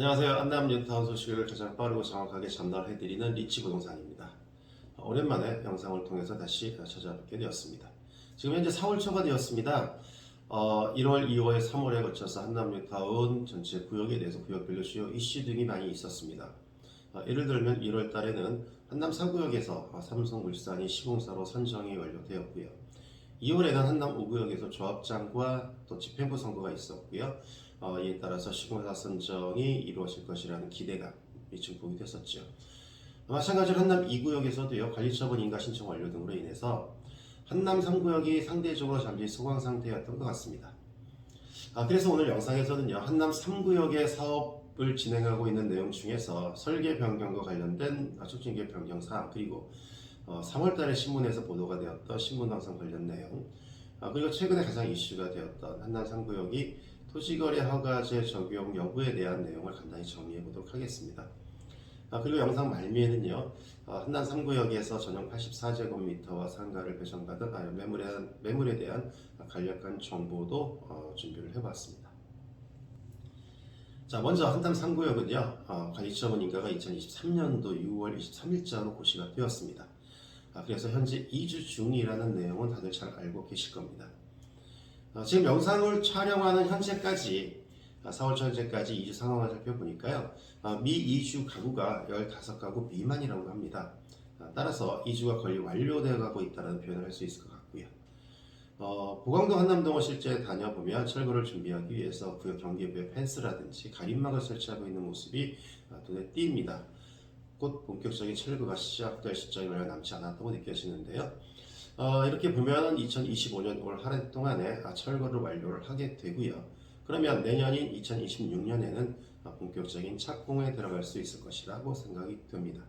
안녕하세요. 안남 뉴타운 소식을 가장 빠르고 정확하게 전달해드리는 리치 부동산입니다. 어, 오랜만에 영상을 통해서 다시 찾아뵙게 되었습니다. 지금 현재 4월 초가 되었습니다. 어, 1월, 2월, 3월에 거쳐서 한남 뉴타운 전체 구역에 대해서 구역별로 주요 이슈 등이 많이 있었습니다. 어, 예를 들면 1월 달에는 한남 3구역에서 어, 삼성물산이 시공사로 선정이 완료되었고요. 2월에는 한남 5구역에서 조합장과 또 집행부 선거가 있었고요. 어, 이에 따라서 시공사 선정이 이루어질 것이라는 기대감이 증폭이 됐었죠. 마찬가지로 한남 2구역에서도요 관리처분 인가 신청 완료 등으로 인해서 한남 3구역이 상대적으로 잠시 소강 상태였던 것 같습니다. 아, 그래서 오늘 영상에서는요 한남 3구역의 사업을 진행하고 있는 내용 중에서 설계 변경과 관련된 촉진계 변경 사항 그리고 어, 3월달에 신문에서 보도가 되었던 신문 방송 관련 내용 아, 그리고 최근에 가장 이슈가 되었던 한남 3구역이 토지거래 허가제 적용 여부에 대한 내용을 간단히 정리해 보도록 하겠습니다. 아, 그리고 영상 말미에는요, 어, 한남 3구역에서 전용 84제곱미터와 상가를 배정받은 아, 매물에, 매물에 대한 간략한 정보도 어, 준비를 해봤습니다. 자, 먼저 한남 3구역은요, 어, 관리처분 인가가 2023년도 6월 23일자로 고시가 되었습니다. 아, 그래서 현재 2주 중이라는 내용은 다들 잘 알고 계실 겁니다. 어, 지금 영상을 촬영하는 현재까지 아, 4월 현재까지 2주 상황을 살펴보니까요. 아, 미 이주 가구가 15가구 미만이라고 합니다. 아, 따라서 이주가 거의 완료되어 가고 있다는 표현을 할 수 있을 것 같고요. 어, 보강도 한남동을 실제 다녀보면 철거를 준비하기 위해서 구역 경계부에 펜스라든지 가림막을 설치하고 있는 모습이 아, 눈에 띕니다. 곧 본격적인 철거가 시작될 시점이 얼마 남지 않았다고 느껴지는데요 어, 이렇게 보면 2025년 올 한 해 동안에 아, 철거를 완료를 하게 되고요. 그러면 내년인 2026년에는 본격적인 착공에 들어갈 수 있을 것이라고 생각이 됩니다.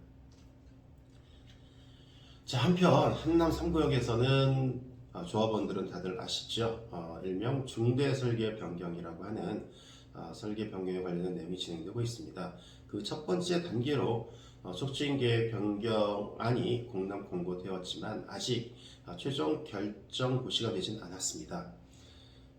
자 한편 한남 3구역에서는 아, 조합원들은 다들 아시죠? 어, 일명 중대 설계 변경이라고 하는 아, 설계 변경에 관련된 내용이 진행되고 있습니다. 그 첫 번째 단계로 어, 촉진계 변경안이 공람 공고되었지만 아직 아, 최종 결정 고시가 되진 않았습니다.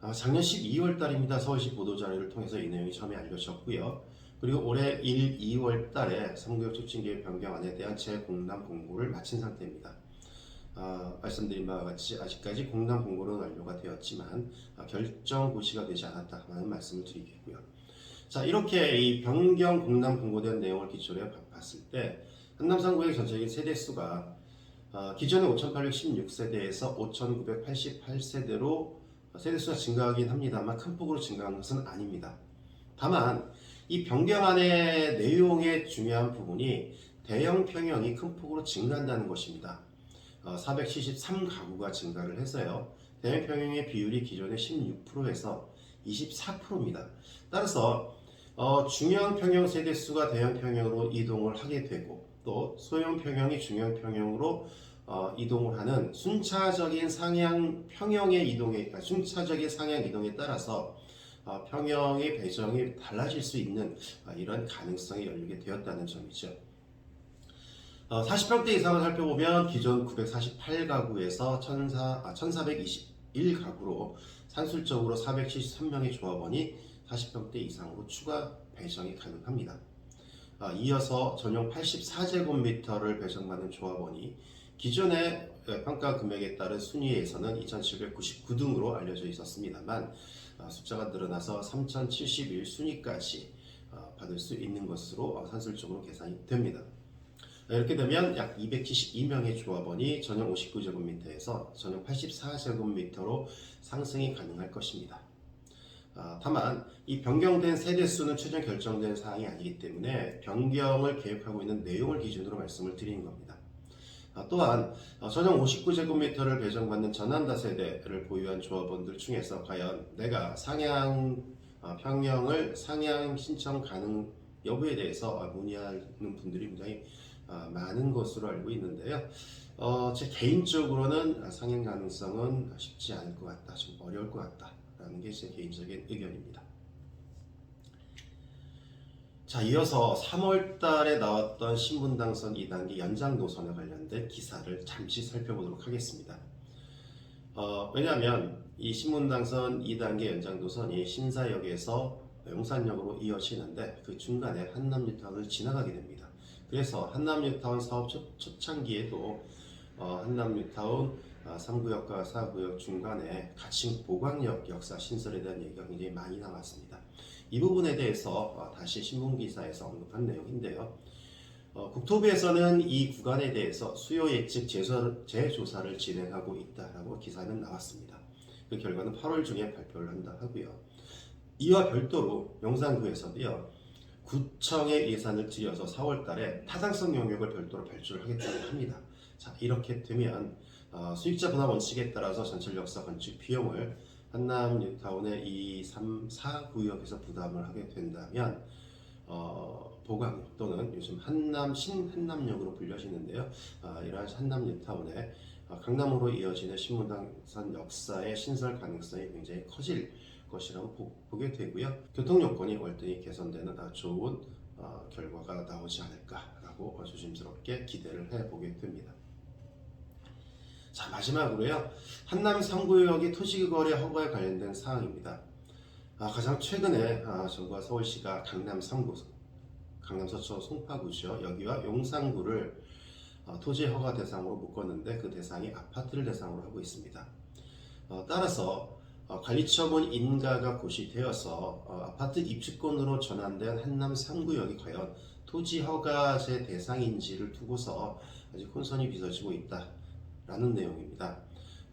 아, 작년 12월 달입니다. 서울시 보도자료를 통해서 이 내용이 처음에 알려졌고요. 그리고 올해 1, 2월 달에 3구역 촉진계 변경안에 대한 재공람 공고를 마친 상태입니다. 아, 말씀드린 바와 같이 아직까지 공람 공고는 완료가 되었지만 아, 결정 고시가 되지 않았다는 말씀을 드리겠고요. 자 이렇게 이 변경 공람 공고된 내용을 기초로 해 봤을 때 한남상구의 전체적인 세대 수가 어, 기존의 5,816세대에서 5,988세대로 세대 수가 증가하긴 합니다만 큰 폭으로 증가한 것은 아닙니다. 다만 이 변경안의 내용의 중요한 부분이 대형 평형이 큰 폭으로 증가한다는 것입니다. 어, 473가구가 증가를 해서요. 대형 평형의 비율이 기존의 16%에서 24%입니다. 따라서 어, 중형 평형 세대 수가 대형 평형으로 이동을 하게 되고 또 소형 평형이 중형 평형으로 어, 이동을 하는 순차적인 상향 평형의 이동에 그러니까 순차적인 상향 이동에 따라서 어, 평형의 배정이 달라질 수 있는 어, 이런 가능성이 열리게 되었다는 점이죠. 어, 40평대 이상을 살펴보면 기존 948가구에서 14, 아, 1421가구로 산술적으로 473명의 조합원이 40평대 이상으로 추가 배정이 가능합니다. 아, 이어서 전용 84제곱미터를 배정받는 조합원이 기존의 평가 금액에 따른 순위에서는 2799등으로 알려져 있었습니다만 아, 숫자가 늘어나서 3071 순위까지 아, 받을 수 있는 것으로 어, 산술적으로 계산이 됩니다. 아, 이렇게 되면 약 272명의 조합원이 전용 59제곱미터에서 전용 84제곱미터로 상승이 가능할 것입니다. 아, 다만 이 변경된 세대 수는 최종 결정된 사항이 아니기 때문에 변경을 계획하고 있는 내용을 기준으로 말씀을 드리는 겁니다. 아, 또한 어, 전용 59제곱미터를 배정받는 전환다 세대를 보유한 조합원들 중에서 과연 내가 상향 어, 평형을 상향 신청 가능 여부에 대해서 어, 문의하는 분들이 굉장히 어, 많은 것으로 알고 있는데요. 어, 제 개인적으로는 상향 가능성은 쉽지 않을 것 같다, 좀 어려울 것 같다 라는 게 제 개인적인 의견입니다. 자, 이어서 3월 달에 나왔던 신분 당선 2단계 연장 노선에 관련된 기사를 잠시 살펴보도록 하겠습니다. 어, 왜냐하면 이 신분 당선 2단계 연장 노선이 신사역에서 용산역으로 이어지는데 그 중간에 한남뉴타운을 지나가게 됩니다. 그래서 한남뉴타운 사업 초, 초창기에도 어, 한남뉴타운 아, 3구역과 4구역 중간에 가칭 보광역 역사 신설에 대한 얘기가 굉장히 많이 나왔습니다. 이 부분에 대해서 어, 다시 신문 기사에서 언급한 내용인데요. 어, 국토부에서는 이 구간에 대해서 수요 예측 재조- 재조사를 진행하고 있다라고 기사는 나왔습니다. 그 결과는 8월 중에 발표를 한다 하고요. 이와 별도로 용산구에서도요. 구청의 예산을 들여서 4월 달에 타당성 영역을 별도로 발주를 하겠다고 합니다. 자 이렇게 되면 어, 수익자 분할 원칙에 따라서 전철 역사 건축 비용을 한남 뉴타운의 이 3, 4 구역에서 부담을 하게 된다면 어, 보강역 또는 요즘 한남 신한남역으로 불려지는데요. 아, 이러한 한남 뉴타운의 어, 강남으로 이어지는 신문당선 역사의 신설 가능성이 굉장히 커질 것이라고 보, 보게 되고요. 교통 여건이 월등히 개선되는 아, 좋은 어, 결과가 나오지 않을까라고 어, 조심스럽게 기대를 해보게 됩니다. 자 마지막으로요 한남 3구역의 토지거래 허가에 관련된 사항입니다. 아, 가장 최근에 아, 정부와 서울시가 강남 3구, 강남 서초 송파구죠 여기와 용산구를 어, 토지 허가 대상으로 묶었는데 그 대상이 아파트를 대상으로 하고 있습니다. 어, 따라서 어, 관리처분 인가가 고시되어서 어, 아파트 입주권으로 전환된 한남 3구역이 과연 토지 허가제 대상인지를 두고서 아직 혼선이 빚어지고 있다 라는 내용입니다.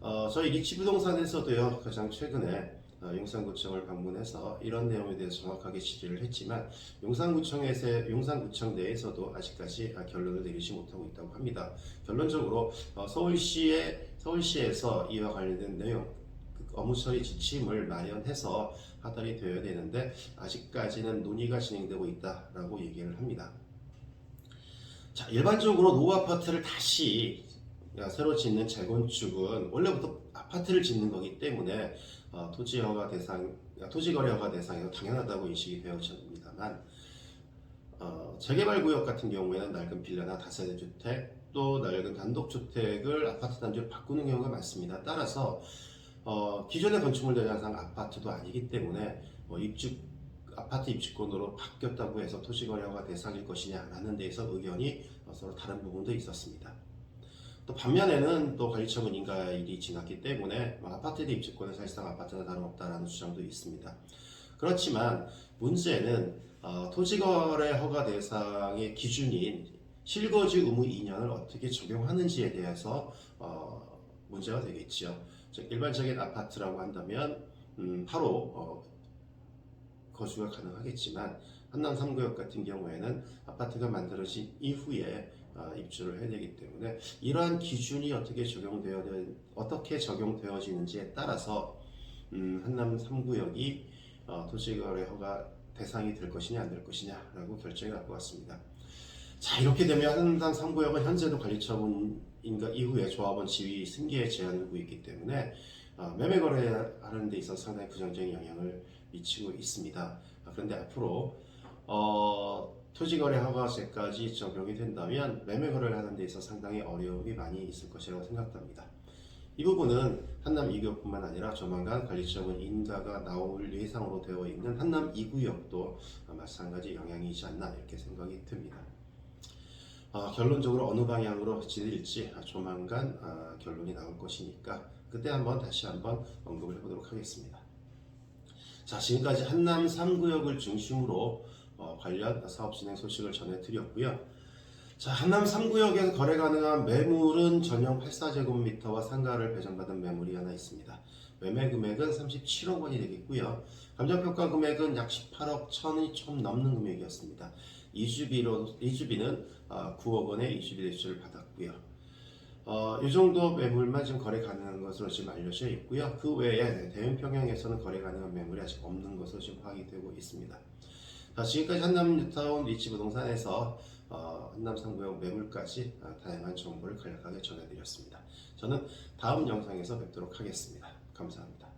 어, 저희 리치부동산에서도요 가장 최근에 어, 용산구청을 방문해서 이런 내용에 대해서 정확하게 질의를 했지만 용산구청에서 용산구청 내에서도 아직까지 아, 결론을 내리지 못하고 있다고 합니다. 결론적으로 어, 서울시의 서울시에서 이와 관련된 내용 그 업무 처리 지침을 마련해서 하달이 되어야 되는데 아직까지는 논의가 진행되고 있다라고 얘기를 합니다. 자 일반적으로 노후 아파트를 다시 새로 짓는 재건축은 원래부터 아파트를 짓는 거기 때문에 어, 토지 허가 대상, 토지 거래 허가 대상에서 당연하다고 인식이 되어집니다만 어, 재개발 구역 같은 경우에는 낡은 빌라나 다세대 주택 또 낡은 단독 주택을 아파트 단지로 바꾸는 경우가 많습니다. 따라서 어, 기존의 건축물 대장상 아파트도 아니기 때문에 뭐 입주 아파트 입주권으로 바뀌었다고 해서 토지 거래 허가 대상일 것이냐라는 데에서 의견이 어, 서로 다른 부분도 있었습니다. 또 반면에는 또 관리처분 인가일이 지났기 때문에 뭐 아파트의 입주권은 사실상 아파트나 다름없다라는 주장도 있습니다. 그렇지만 문제는 어, 토지거래 허가 대상의 기준인 실거주 의무 2년을 어떻게 적용하는지에 대해서 어, 문제가 되겠지요. 즉 일반적인 아파트라고 한다면 음, 바로 어, 거주가 가능하겠지만 한남 3구역 같은 경우에는 아파트가 만들어진 이후에 어, 입주를 해야 되기 때문에 이러한 기준이 어떻게 적용되어 어떻게 적용되어지는지에 따라서 음, 한남 3구역이 어, 토지거래 허가 대상이 될 것이냐 안 될 것이냐라고 결정이 날 것 같습니다. 자 이렇게 되면 한남 3구역은 현재도 관리처분 인가 이후에 조합원 지위 승계에 제한을 두고 있기 때문에 어, 매매 거래하는 데 있어서 상당히 부정적인 영향을 미치고 있습니다. 아, 그런데 앞으로 어, 토지거래 허가제까지 적용이 된다면 매매 거래를 하는 데 있어 상당히 어려움이 많이 있을 것이라고 생각됩니다. 이 부분은 한남 2구역뿐만 아니라 조만간 관리처분 인가가 나올 예상으로 되어 있는 한남 2구역도 마찬가지 영향이지 않나 이렇게 생각이 듭니다. 아, 결론적으로 어느 방향으로 진일지 조만간 아, 결론이 나올 것이니까 그때 한번 다시 한번 언급을 해보도록 하겠습니다. 자 지금까지 한남 3구역을 중심으로 어, 관련 사업 진행 소식을 전해드렸고요. 자, 한남 3구역에서 거래 가능한 매물은 전용 84제곱미터와 상가를 배정받은 매물이 하나 있습니다. 매매 금액은 37억 원이 되겠고요. 감정평가 금액은 약 18억 천이 좀 넘는 금액이었습니다. 이주비로, 이주비는 9억 원의 이주비 대출을 받았고요. 어, 이 정도 매물만 지금 거래 가능한 것으로 지금 알려져 있고요. 그 외에 대형 평형에서는 거래 가능한 매물이 아직 없는 것으로 지금 파악이 되고 있습니다. 자, 지금까지 한남 뉴타운 리치 부동산에서 어, 한남 3구역 매물까지 어, 다양한 정보를 간략하게 전해드렸습니다. 저는 다음 영상에서 뵙도록 하겠습니다. 감사합니다.